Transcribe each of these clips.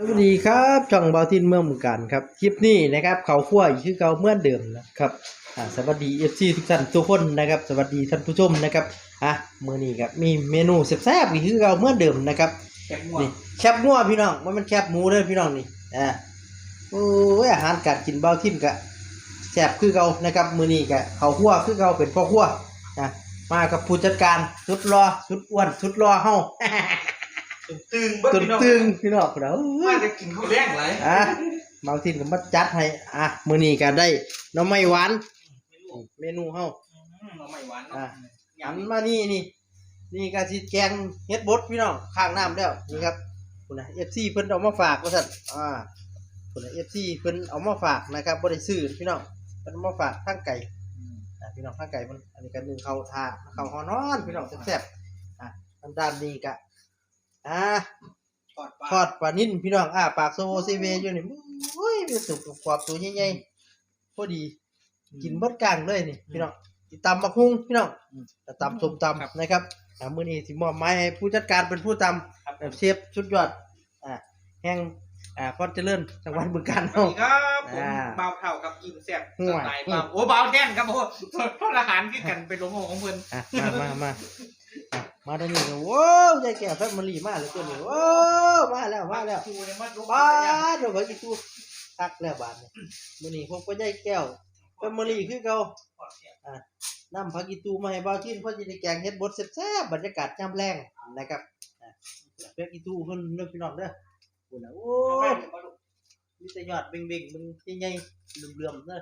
สวัสดีครับช่องเบาทินเมืองเมืองการครับคลิปนี้นะครับเขาขั้วอีกคือเก่าเหมื่อนเดิมนะครับอ่าสวัสดีเอฟซีทุกท่านทุกคนนะครับสวัสดีท่านผู้ชมนะครับอะมื้อนี้ครับมีเมนูแซ่บๆอีกคือเก่าเหมื่อนเดิมนะครับแกงม่วงนี่แคบงัวพี่น้องมันมันแคบหมูเด้อพี่น้องนี่อ่าโอ้ยอาหารการกินเบาทินกะแซ่บคือเก่านะครับมื้อนี้กะเขาขั้วคือเก่าเป็นพ่อขั้วอะมากับผู้จัดการสุดรอสุดอ้วนสุดรอเฮา ตึงเบิ้ตึงพี่น้องตึงพี่น้องเราว่าจะกินข้าวแรงไรอะเบาทินก็มาจัดให้อะมื้อนี้ก็ได้หน้ำไม่หวานเมนูเฮาเราไม่หวานอะเนาะอันมานี่นี่นี่ก็สิแกงเฮ็ดบดพี่น้องข้างน้ำแล้วนี่ครับคุณนะ FC เพิ่นเอามาฝากว่าซั่นอ่าคุณนะ FC เพิ่นเอามาฝากนะครับบ่ได้ซื้อพี่น้องเพิ่นเอามาฝากทางไก่อะพี่น้องทางไก่มันอันนี้ก็นึ่งข้าวทาข้าวฮอนอนพี่น้องแซ่บๆอะอันด้านนี้ก็ อ่าทอดปลาทอดปลานิ่นพี่น้องอ่าปากโซโวซีเวอยู่นี่โอ้ยเป็นสุกกรอบตัวใหญ่ๆพอดี กินเบดกลางเลยนี่ พี่น้องสิตำบักฮุ้งพี่น้องแต่ตำส้มตำนะครับอ่ามื้อนี้สิมอบหมายให้ผู้จัดการเป็นผู้ตำครับแบบเชฟสุดยอดอ่าแห่งอ่าพอดเจริญจังหวัดบึงกาฬสวัสเฮาดีครับผมอ่าเบาเท่ากับอิ่มแซ่บห่สวยไตล์เบาโอ้เบาแท่นครับโอ้ทอดอาหารคือกันเป็นโรงของเพิ่นอะมามามาอะ มาทางนี้ก็โว้าวยายแก่แฟมิลี่มาเลยตัวนี้ว้าวมาแล้วมาแล้วชูเนี่ยมาดูบ้าเดี๋ยวเขาอีกูตักแล้วบาดนี่ยมื้อนี้พวกก็ยายแก้วแฟมิลี่คือเก่านํผักอีตูมาให้บ่าวทินเพิ่นสิได้แกงเฮ็ดบดแซ่บบรรยากาศยามแลงนะครับอะผักอีตูเพิ่นเด้อพี่น้องเด้อพุ่นน่ะโอ้ยมีแต่ยอดเบ่งๆมึงใหญ่ๆเหลื่อมๆเด้อ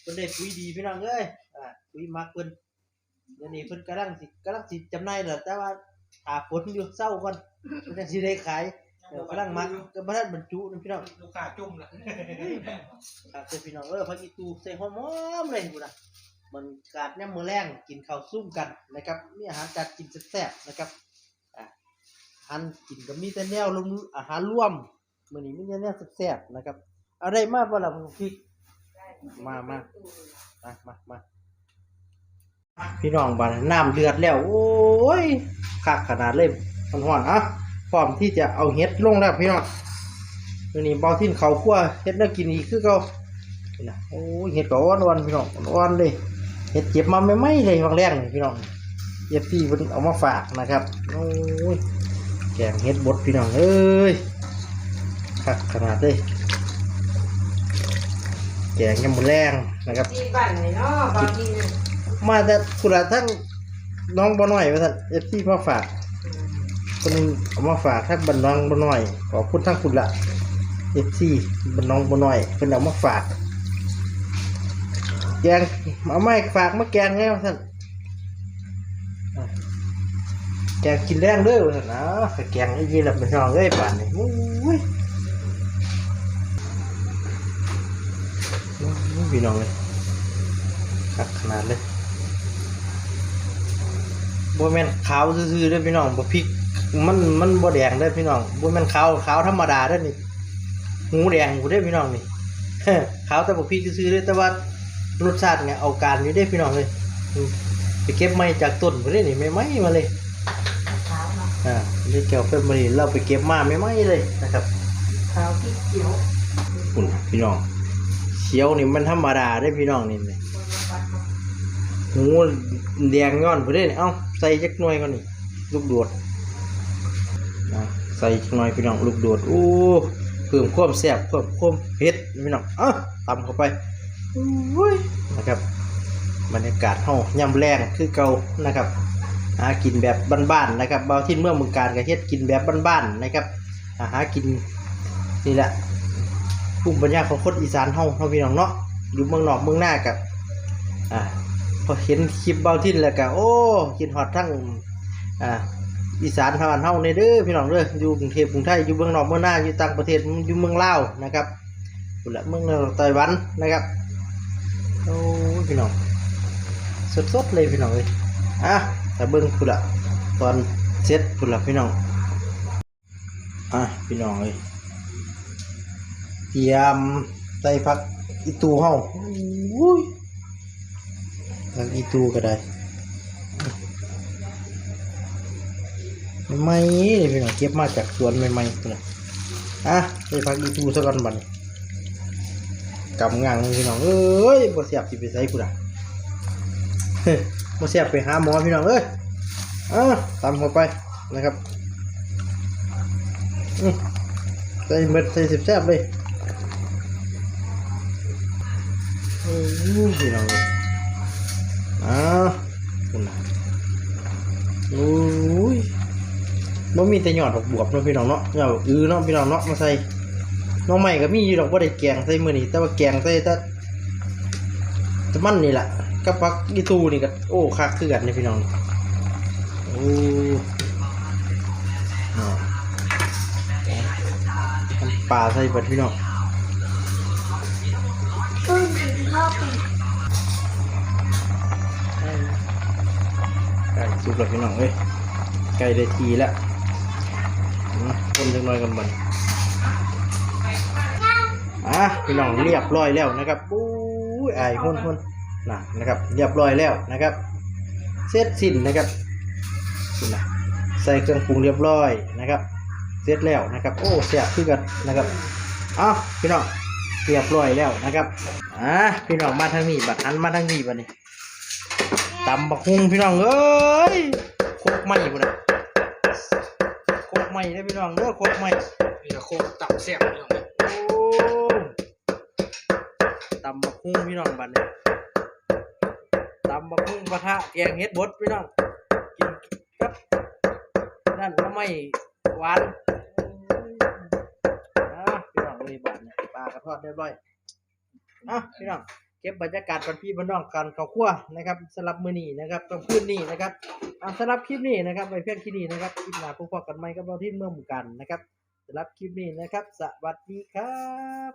เพิ่นได้ปุ๋ยดีพี่น้องเอ้ยอ่าปุ๋ยมักเพิ่น เดี๋ยวนี้เพิ่นกำลังสิกำลังสิจำหน่ายแล้วแต่ว่าหาฝนอยู่เศร้าก่อนเพิ่นจังสิได้ขายเดี๋ยวกำลังมักก็บ่ทันบรรจุนะพี่น้องลูกค้าจุ่มละครับเจ้าพี่น้องเออพักอีตูใส่หอมๆเลยพุ่นน่ะมันกาดยามมื้อแรงกินข้าวซุ่มกันนะครับมีอาหารการกินแซ่บๆนะครับอะอาหารกินก็มีแต่แนวรวมอาหารรวมมื้อนี้มีแต่แนวแซ่บๆนะครับเอาได้มาบ่ล่ะพริกมามามามามา พี่น้องบ้านน้ำเดือดแล้วโอ้ยคักขนาดเลยมันฮ้อนอะพร้อมที่จะเอาเห็ดลงแล้วพี่น้องตัวนี้เบาทิ้นเขาคั่วเฮ็ดแน่ากินอีกคือเก่านะโอ้ยเฮ็ดก็อ่อนๆพี่น้องอ่อนเลยเฮ็ดเก็บมาไม่ไหม่เลยบางแรงพี่น้องเฮ็ดพี่เพิ่นเอามาฝากนะครับโอ้ยแกงเฮ็ดบดพี่น้องเอ้ยคักขนาดเลยแกงยำมแรงนะครับที่บ้านนี่เนาะบางที มาแต่กุละทั้งน้องบ่น้อยว่านเอฟซีมาฝากคนนึงเอามาฝากทั้งบันน้องบ่น้อย ขอบคุณทั้งคุณละเอฟซีบันน้องบ่น้อยเพิ่นเอามาฝากแกงเอาไม้ฝากมาแกงไงว่านแกงกินแรงเด้อว่านนะแกงไอ้ยี่ละเป็นนองเอ้ยป่านนี้พี่น้องเลยขนาดเลย บ่แม่นขาวซื่อๆเด้อพี่น้องบ่พริก มันมันบ่แดงเด้อพี่น้องบ่แม่นขาวขาวธรรมดาเด้อนี่หูแดงกูเด้อพี่น้องนี่ขาวแต่บ่พริกซื่อๆเด้อแต่ว่ารสชาติเนี่ยเอาการอยู่เด้อพี่น้องเลยอืมไปเก็บไม้จากต้นบ่ได้นี่ไม่ไม้มาเลยขาวเนาะอ่านี่แก้วเฟมรีเราไปเก็บมาไม่ไม้เลยนะครับขาวพริกเขียวคุณพี่น้องเขียวนี่มันธรรมดาเด้อพี่น้องนี่นี่ หูแดงย้อนไปเลยเอ้าใส่จักหน่อยก่อนนี่ลูกโดดนะใส่จักหน่อยพี่น้องลูกโดดโอ้เพิ่มความแซ่บเพิ่มความเผ็ดพี่น้องเอ้าตำเข้าไปโอ้ยนะครับบรรยากาศเฮายำแรงคือเก่านะครับหากินแบบบ้านๆนะครับเบาที่เมื่อมืองการก็เฮ็ดกินแบบบ้านๆนะครับหากินนี่แหละภูมิปัญญาของคนอีสานเฮาเฮาพี่น้องเนาะอยู่เมืองนอกเมืองหน้ากับอ่า พอเห็นคลิปเบาทิ้นแล้วก็โอ้กินฮอดทั้งอ่าอีสานทางบ้านเฮาในเด้อพี่น้องเด้ออยู่กรุงเทพกรุงไทยอยู่เมืองนอกเมืองหน้าอยู่ต่างประเทศอยู่เมืองลาวนะครับพุ่ละเมืองไต้หวันนะครับโอ้พี่น้องสดๆเลยพี่น้องเอ้ยอะแต่เบิ่งพุ่นละตอนเสร็จพุ่นละพี่น้องอะพี่น้องเอ้ยเตรียมใส่ผักอีตูเฮาโอ้ย ทางอีตูก็ได้ไม่เลยพี่น้องเก็บมาจากสวนใหม่ๆเลยอะไปพักอีทูซะก่อนบันกำงางพี่น้องเอ้ยบ่เสียบสิไปใส่กูด่ะบ่เสียบไปหาหมอพี่น้องเอ้ยอะตามเข้าไปนะครับใส่เม็ดใส่สิบแซ่บเลยโอ้ยพี่น้องเอ้ยอ่าคุณน่ะโอ้ย บ่ มีแต่ยอดดอกบวบเนาะพี่น้องเนาะยอดบักอือเนาะพี่น้องเนาะมาใส่น้องใหม่ก็มีอยู่ดอกบ่ได้แกงใส่มือนี้แต่ว่าแกงใส่แต่แต่มันนี่แหละกับผักอีตูนี่ก็โอ้คักคือกันนี่พี่น้องโอ้เนาปลาใส่เบิดพี่น้องไก่สุกแล้วพี่น้องเอ้ยไก่ได้ทีแล้ว คนจังน้อยกันบัดนี้อะพี่น้องเรียบร้อยแล้วนะครับอู้ยอายหุ่นหุ่นนะนะครับ เรียบร้อยแล้วนะครับเสร็จสิ้นนะครับนี่นะใส่เครื่องปรุงเรียบร้อยนะครับ เสร็จแล้วนะครับ โอ้เสียบคือกันนะครับอ้าวพี่น้องเรียบร้อยแล้วนะครับอะพี่น้องมาทางนี้บัดหันมาทางนี้บัดนี้ตำบักฮุงพี่น้องเอ้ยโคกไหม้พุ่นะ โคกไหม้ได้อพี่น้องเด้อโคกไหม้นี่ก็โคตรตับแซ่บพี่น้องโอ้ตำบักฮุงพี่น้องบัดนี้ตำบักฮุงปะทะแกงเห็ดบดพี่น้องกินกับนั่นก็ไม่หวานอะพี่น้องเลยบัดนี้ปลากระทอดเรียบร้อยอะพี่น้องเก็บบรรยากาศวันพี่บ้านนอกกันข้าวคั่วนะครับสำหรับมื้อนี้นะครับกับคืนนี้นะครับ สำหรับคลิปนี้นะครับไปเพื่อนคลิปนี้นะครับคลิปหน้าพวกันใหม่กับเราที่เมืองกันนะครับสำหรับคลิปนี้นะครับ สวัสดีครับ